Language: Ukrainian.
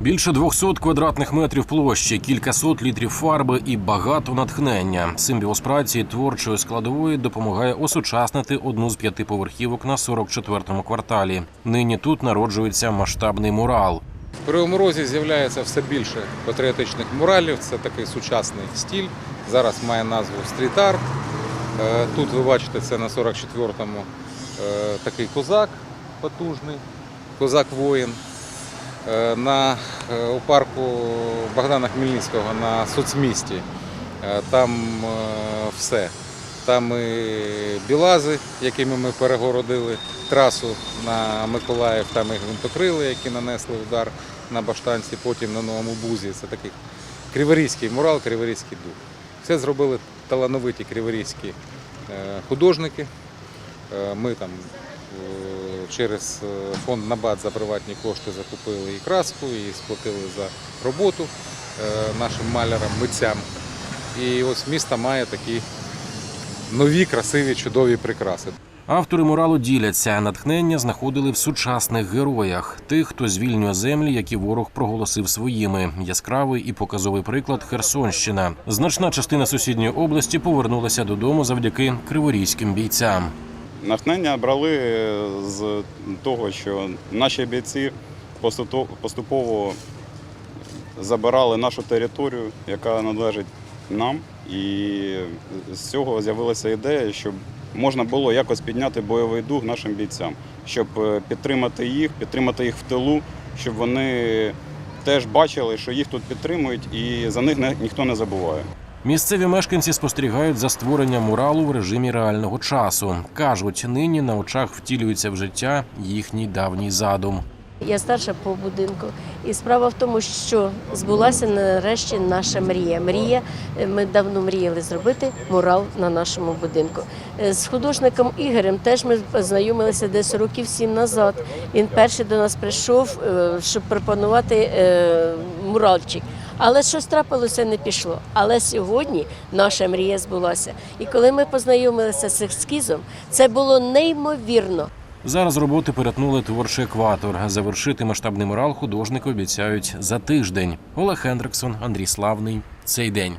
Більше 200 квадратних метрів площі, кількасот літрів фарби і багато натхнення. Симбіоз праці творчої складової допомагає осучаснити одну з п'яти поверхівок на 44-му кварталі. Нині тут народжується масштабний мурал. В Кривому з'являється все більше патріотичних муралів. Це такий сучасний стіль. Зараз має назву стріт-арт. Е, Тут ви бачите, це на 44-му е, такий козак потужний, козак-воїн. Е, На, е, у парку Богдана Хмельницького на соцмісті. Е, Там е, все. Там і білази, якими ми перегородили трасу на Миколаїв, там і гвинтокрили, які нанесли удар на баштанці, потім на новому бузі. Це такий криворізький мурал, криворізький дух. Це зробили талановиті криворізькі е, художники. Е, Ми там е, через е, фонд Набат за приватні кошти закупили і краску, і сплатили за роботу е, нашим малярам, митцям. І ось місто має такі нові, красиві, чудові прикраси. Автори муралу діляться. Натхнення знаходили в сучасних героях, тих, хто звільнює землі, які ворог проголосив своїми. Яскравий і показовий приклад Херсонщина. Значна частина сусідньої області повернулася додому завдяки криворізьким бійцям. Натхнення брали з того, що наші бійці поступово забирали нашу територію, яка належить нам. І з цього з'явилася ідея, щоб можна було якось підняти бойовий дух нашим бійцям, щоб е, підтримати їх, підтримати їх в тилу, щоб вони теж бачили, що їх тут підтримують, і за них ніхто не забуває. Місцеві мешканці спостерігають за створенням муралу в режимі реального часу. кажуть, нині на очах втілюється в життя їхній давній задум. Я старша по будинку, і справа в тому, що збулася нарешті наша мрія. Мрія е, ми давно мріяли зробити мурал на нашому будинку. Е, З художником Ігорем теж ми познайомилися десь років сім назад. Він перший до нас прийшов, е, щоб пропонувати муральчик. Але щось трапилося, не пішло. Але сьогодні наша мрія збулася. І коли ми познайомилися з ескізом, це було неймовірно. Зараз роботи перетнули творчий екватор. Завершити масштабний мурал художники обіцяють за тиждень. Олег Хендриксон, Андрій Славний. Цей день.